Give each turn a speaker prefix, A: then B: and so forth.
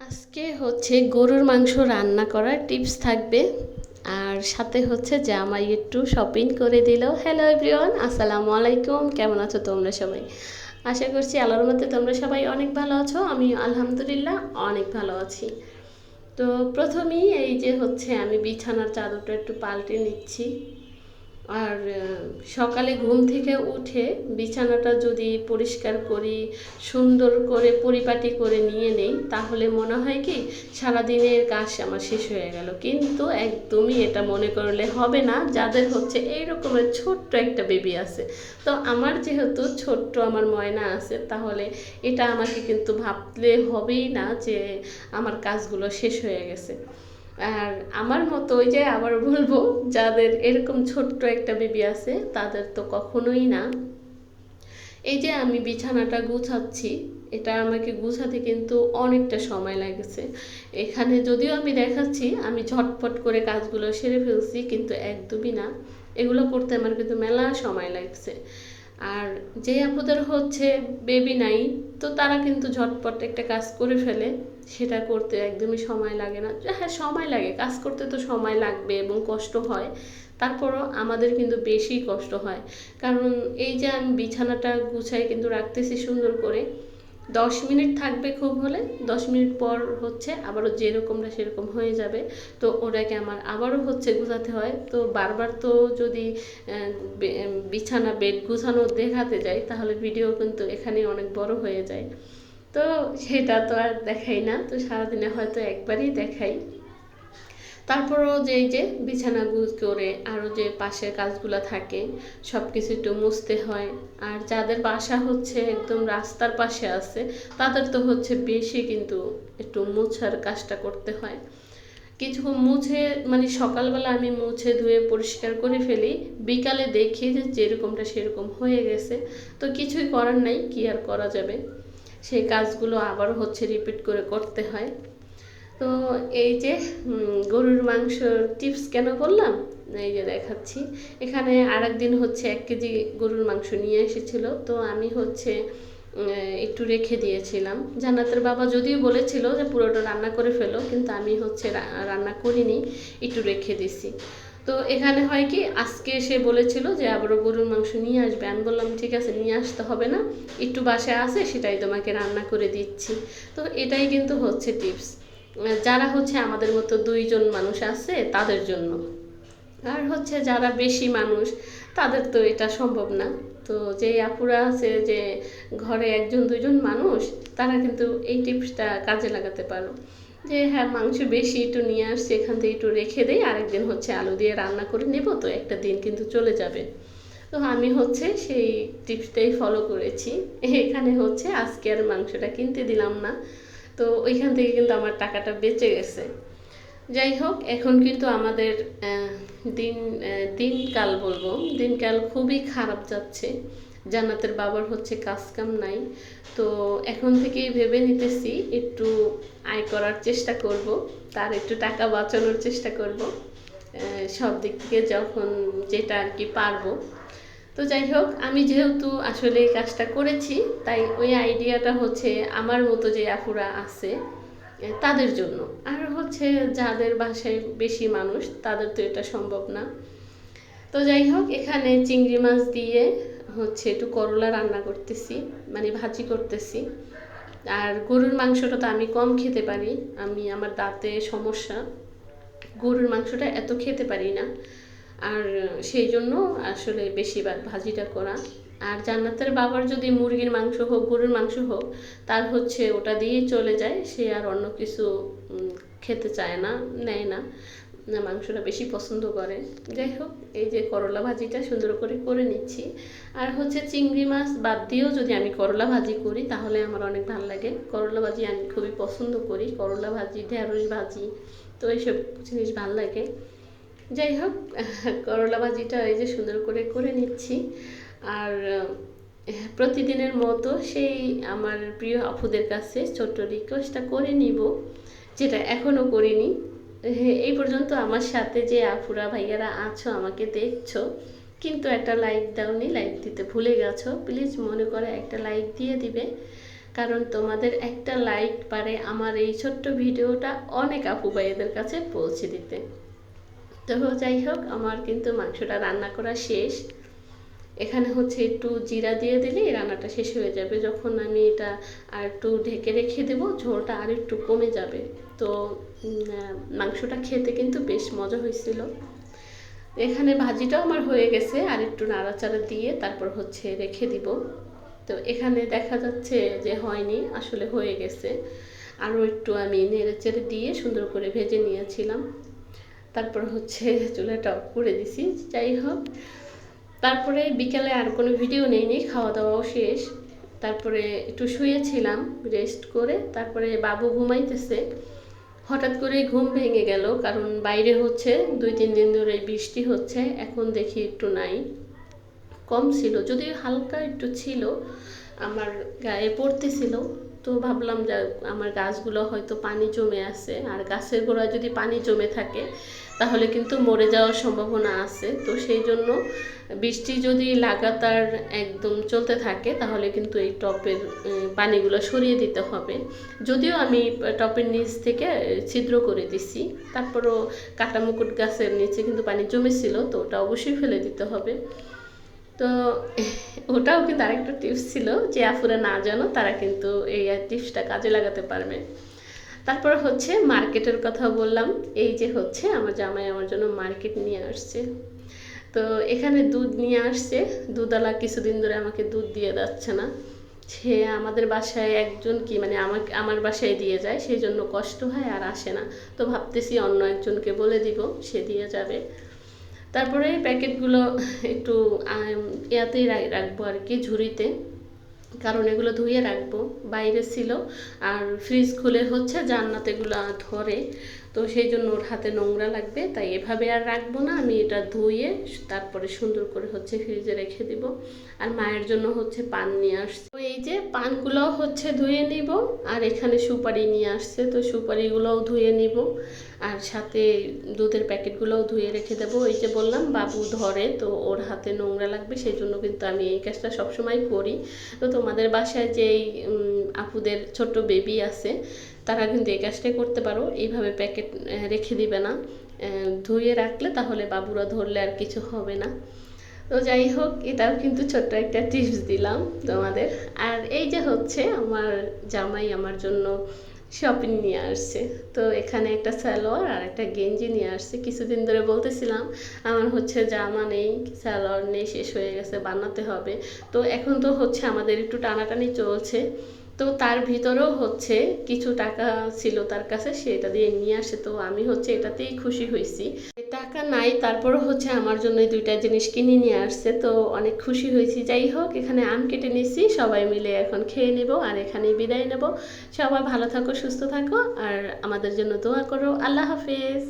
A: আজকে হচ্ছে গরুর মাংস রান্না করার টিপস থাকবে। আর সাথে হচ্ছে যে আমায় একটু শপিং করে দিল। হ্যালো এভরিওয়ান আসসালামু আলাইকুম, কেমন আছো তোমরা সবাই? আশা করছি আল্লাহর মধ্যে তোমরা সবাই অনেক ভালো আছো আমি আলহামদুলিল্লাহ অনেক ভালো আছি। তো প্রথমেই এই যে হচ্ছে আমি বিছানার চাদরটা একটু পাল্টে নিচ্ছি। আর সকালে ঘুম থেকে উঠে বিছানাটা যদি পরিষ্কার করি, সুন্দর করে পরিপাটি করে নিয়ে নেই, তাহলে মনে হয় কি সারাদিনের কাজ আমার শেষ হয়ে গেল। কিন্তু একদমই এটা মনে করলে হবে না, যাদের হচ্ছে এই রকমের ছোট্ট একটা বেবি আছে। তো আমার যেহেতু ছোট্ট, আমার ময়না আছে, তাহলে এটা আমাকে কিন্তু ভাবলে হবেই না যে আমার কাজগুলো শেষ হয়ে গেছে। আর আমার মতো ওই যে আবার বলব, যাদের এরকম ছোট্ট একটা বেবি আছে, তাদের তো কখনোই না। এই যে আমি বিছানাটা গুছাচ্ছি, এটা আমাকে গুছাতে কিন্তু অনেকটা সময় লাগেছে। এখানে যদিও আমি দেখাচ্ছি, আমি ঝটপট করে কাজগুলো সেরে ফেলছি, কিন্তু একদমই না। এগুলো করতে আমার কিন্তু মেলা সময় লাগছে। আর যে আপুদের হচ্ছে বেবি নাই, তো তারা কিন্তু ঝটপট একটা কাজ করে ফেলে। সেটা করতে একদমই সময় লাগে না। হ্যাঁ সময় লাগে, কাজ করতে তো সময় লাগবে এবং কষ্ট হয়। তারপরও আমাদের কিন্তু বেশি কষ্ট হয়। কারণ এই যে আমি বিছানাটা গুছাই কিন্তু রাখতেছি সুন্দর করে, দশ মিনিট থাকবে খুব হলে, দশ মিনিট পর হচ্ছে আবারও যেরকমটা সেরকম হয়ে যাবে। তো ওটাকে আমার আবারও হচ্ছে গুছাতে হয়। তো বারবার তো যদি বিছানা, বেড গুছানো দেখাতে যাই, তাহলে ভিডিও কিন্তু এখানে অনেক বড় হয়ে যায়। তো সেটা তো আর দেখাই না, তো সারাদিনে হয়তো একবারই দেখাই। তারপরও যে যে বিছানা গুজ করে আরও যে পাশের কাজগুলো থাকে সব কিছু একটু মুছতে হয়। আর যাদের বাসা হচ্ছে একদম রাস্তার পাশে আছে, তাদের তো হচ্ছে বেশি কিন্তু একটু মুছার কাজটা করতে হয়। কিছু মুছে মানে সকালবেলা আমি মুছে ধুয়ে পরিষ্কার করে ফেলি, বিকালে দেখি যে যেরকমটা সেরকম হয়ে গেছে। তো কিছুই করার নাই, কি আর করা যাবে? সেই কাজগুলো আবারও হচ্ছে রিপিট করে করতে হয়। তো এই যে গরুর মাংস টিপস কেন বললাম? এই যে দেখাচ্ছি। এখানে আর দিন হচ্ছে এক কেজি গরুর মাংস নিয়ে এসেছিল। তো আমি হচ্ছে একটু রেখে দিয়েছিলাম। জান্নাতের বাবা যদিও বলেছিল যে পুরোটা রান্না করে ফেলো, কিন্তু আমি হচ্ছে রান্না করিনি, একটু রেখে দিছি। তো এখানে হয় কি, আজকে সে বলেছিল যে আবারও গরুর মাংস নিয়ে আসবে। আমি বললাম, ঠিক আছে, নিয়ে আসতে হবে না। একটু বাসায় আছে, সেটাই তোমাকে রান্না করে দিচ্ছি। তো এটাই কিন্তু হচ্ছে টিপস। যারা হচ্ছে আমাদের মতো দুইজন মানুষ আছে, তাদের জন্য। আর হচ্ছে যারা বেশি মানুষ, তাদের তো এটা সম্ভব না। তো যে আপুরা আছে, যে ঘরে একজন, দুইজন মানুষ, তারা কিন্তু এই টিপসটা কাজে লাগাতে পারো। যে হ্যাঁ মাংস বেশি একটু নিয়ে আসছি, এখান থেকে একটু রেখে দেই, আরেকদিন হচ্ছে আলু দিয়ে রান্না করে নেব, তো একটা দিন কিন্তু চলে যাবে। তো আমি হচ্ছে সেই টিপসটাই ফলো করেছি। এখানে হচ্ছে আজকে আর মাংসটা কিনতে দিলাম না, তো ওইখান থেকে কিন্তু আমার টাকাটা বেঁচে গেছে। যাই হোক, এখন কিন্তু আমাদের দিন দিনকাল বলব। দিনকাল খুবই খারাপ যাচ্ছে। জান্নাতের বাবার হচ্ছে কাজ কাম নাই। তো এখন থেকেই ভেবে নিতেছি, একটু আয় করার চেষ্টা করব, তার একটু টাকা বাঁচানোর চেষ্টা করব। সব দিক থেকে যখন যেটা আর কি পারব। তো যাই হোক, আমি যেহেতু আসলে এই কাজটা করেছি, তাই ওই আইডিয়াটা হচ্ছে আমার মতো যে আপুরা আছে তাদের জন্য। আর হচ্ছে যাদের বাসায় বেশি মানুষ, তাদের তো এটা সম্ভব না। তো যাই হোক, এখানে চিংড়ি মাছ দিয়ে হচ্ছে একটু করলা রান্না করতেছি মানে ভাজি করতেছি। আর গরুর মাংসটা তো আমি কম খেতে পারি, আমি আমার দাঁতে সমস্যা। গরুর মাংসটা এত খেতে পারি না। আর সেই জন্য আসলে বেশিরভাগ ভাজিটা করা। আর জান্নাতের বাবার যদি মুরগির মাংস হোক, গরুর মাংস হোক, তার হচ্ছে ওটা দিয়েই চলে যায়। সে আর অন্য কিছু খেতে চায় না, নেয় না। মাংসটা বেশি পছন্দ করে। যাই হোক, এই যে করলা ভাজিটা সুন্দর করে করে নিচ্ছি। আর হচ্ছে চিংড়ি মাছ বাদ দিয়েও যদি আমি করলা ভাজি করি, তাহলে আমার অনেক ভালো লাগে। করলা ভাজি আমি খুবই পছন্দ করি। করলা ভাজি, ঢেঁড়স ভাজি, তো এইসব জিনিস ভালো লাগে। যাই হোক, করলা ভাজিটা এই যে সুন্দর করে করে নিচ্ছি। আর প্রতিদিনের মতো সেই আমার প্রিয় আপুদের কাছে ছোট্ট রিকোয়েস্টটা করে নিব, যেটা এখনও করিনি। এই পর্যন্ত আমার সাথে যে আফুরা ভাইয়ারা আছো, আমাকে দেখছ, কিন্তু একটা লাইক দাওনি লাইক দিতে ভুলে গেছো প্লিজ মনে করে একটা লাইক দিয়ে দিবে। কারণ তোমাদের একটা লাইক পারে আমার এই ছোট্ট ভিডিওটা অনেক আপু ভাইয়েদের কাছে পৌঁছে দিতে। তো যাই হোক, আমার কিন্তু মাংসটা রান্না করা শেষ। এখানে হচ্ছে একটু জিরা দিয়ে দিলে রান্নাটা শেষ হয়ে যাবে। যখন আমি এটা আর একটু ঢেকে রেখে দেবো, ঝোলটা আর একটু কমে যাবে। তো মাংসটা খেতে কিন্তু বেশ মজা হয়েছিল। এখানে ভাজিটাও আমার হয়ে গেছে, আর একটু নাড়াচাড়া দিয়ে তারপর হচ্ছে রেখে দিব। তো, এখানে দেখা যাচ্ছে যে হয়নি, আসলে হয়ে গেছে। আরও একটু আমি নেড়ে চেড়ে দিয়ে সুন্দর করে ভেজে নিয়েছিলাম। তারপর হচ্ছে চুলাটা অফ করে দিছি। যাই হোক তারপরে বিকেলে আর কোনো ভিডিও নেইনি খাওয়া দাওয়াও শেষ। তারপরে একটু শুয়েছিলাম, রেস্ট করে তারপরে বাবু ঘুমাইতেছে। হঠাৎ করে ঘুম ভেঙে গেল, কারণ বাইরে হচ্ছে, দুই, তিন দিন ধরে বৃষ্টি হচ্ছে, এখন দেখি একটু নাই। কম ছিল, যদিও হালকা একটু ছিল, আমার গায়ে পড়তেছিল। তো ভাবলাম যে আমার গাছগুলো হয়তো পানি জমে আছে, আর গাছের গোড়ায় যদি পানি জমে থাকে, তাহলে কিন্তু মরে যাওয়ার সম্ভাবনা আছে। তো সেই জন্য বৃষ্টি যদি লাগাতার একদম চলতে থাকে, তাহলে কিন্তু এই টপের পানিগুলো সরিয়ে দিতে হবে। যদিও আমি টপের নিচ থেকে ছিদ্র করে দিছি, তারপরও কাটা মুকুট গাছের নিচে কিন্তু পানি জমেছিল, তো ওটা অবশ্যই ফেলে দিতে হবে। তো ওটাও কিন্তু আরেকটা টিপস ছিল যে আফুরা না জানো তারা কিন্তু এই টিপসটা কাজে লাগাতে পারবে। তারপর হচ্ছে মার্কেটের কথা বললাম, এই যে হচ্ছে আমার জামাই আমার জন্য মার্কেট নিয়ে আসছে। তো এখানে দুধ নিয়ে আসছে, দুধওয়ালা কিছুদিন ধরে আমাকে দুধ দিয়ে যাচ্ছে না। সে আমাদের বাসায় একজন কি মানে আমাকে, আমার বাসায় দিয়ে যায়, সেই জন্য কষ্ট হয় আর আসে না। তো ভাবতেছি অন্য একজনকে বলে দিব, সে দিয়ে যাবে। তারপরে প্যাকেটগুলো একটু ইয়াতেই রাখব আর কি ঝুড়িতে। কারণ এগুলো ধুয়ে রাখব। বাইরে ছিল আর ফ্রিজ খুলে হচ্ছে, জান্নাত এগুলো ধরে। তো সেই জন্য ওর হাতে নোংরা লাগবে, তাই এভাবে আর রাখব না। আমি এটা ধুয়ে তারপরে সুন্দর করে হচ্ছে ফ্রিজে রেখে দিব। আর মায়ের জন্য হচ্ছে পান নিয়ে আসছে। তো এই যে পানগুলো হচ্ছে ধুয়ে নিব, আর এখানে সুপারি নিয়ে আসছে, তো সুপারিগুলোও ধুয়ে নিব। আর সাথে দুধের প্যাকেটগুলোও ধুয়ে রেখে দেবো। এই যে বললাম, বাবু ধরে, তো ওর হাতে নোংরা লাগবে, সেই জন্য কিন্তু আমি এই কাজটা সবসময় করি। তো তোমাদের বাসায় যেই আপুদের ছোট বেবি আছে, তারা কিন্তু এই কাজটাই করতে পারো। এইভাবে প্যাকেট রেখে দিবে না। ধুয়ে রাখলে তাহলে বাবুরা ধরলে আর কিছু হবে না। তো যাই হোক, এটাও কিন্তু ছোট্ট একটা টিপস দিলাম তোমাদের। আর এই যে হচ্ছে আমার জামাই আমার জন্য শপিং নিয়ে আসছে। তো এখানে একটা সালোয়ার আর একটা গেঞ্জি নিয়ে আসছে। কিছুদিন ধরে বলতেছিলাম, আমার হচ্ছে জামা নেই, সালোয়ার নেই, শেষ হয়ে গেছে, বানাতে হবে। তো এখন তো হচ্ছে আমাদের একটু টানাটানি চলছে। তো তার ভিতরেও হচ্ছে কিছু টাকা ছিল তার কাছে সেটা দিয়ে নিয়ে আসে। তো আমি হচ্ছে এটাতেই খুশি হয়েছি। টাকা নাই তারপর হচ্ছে আমার জন্য দুইটা জিনিস কিনে নিয়ে আসছে। তো অনেক খুশি হয়েছি। যাই হোক, এখানে আম কেটে নিয়েছি। সবাই মিলে এখন খেয়ে নেব আর এখানেই বিদায় নেব। সবাই ভালো থাকো, সুস্থ থাকো আর আমাদের জন্য দোয়া করো। আল্লাহ হাফেজ।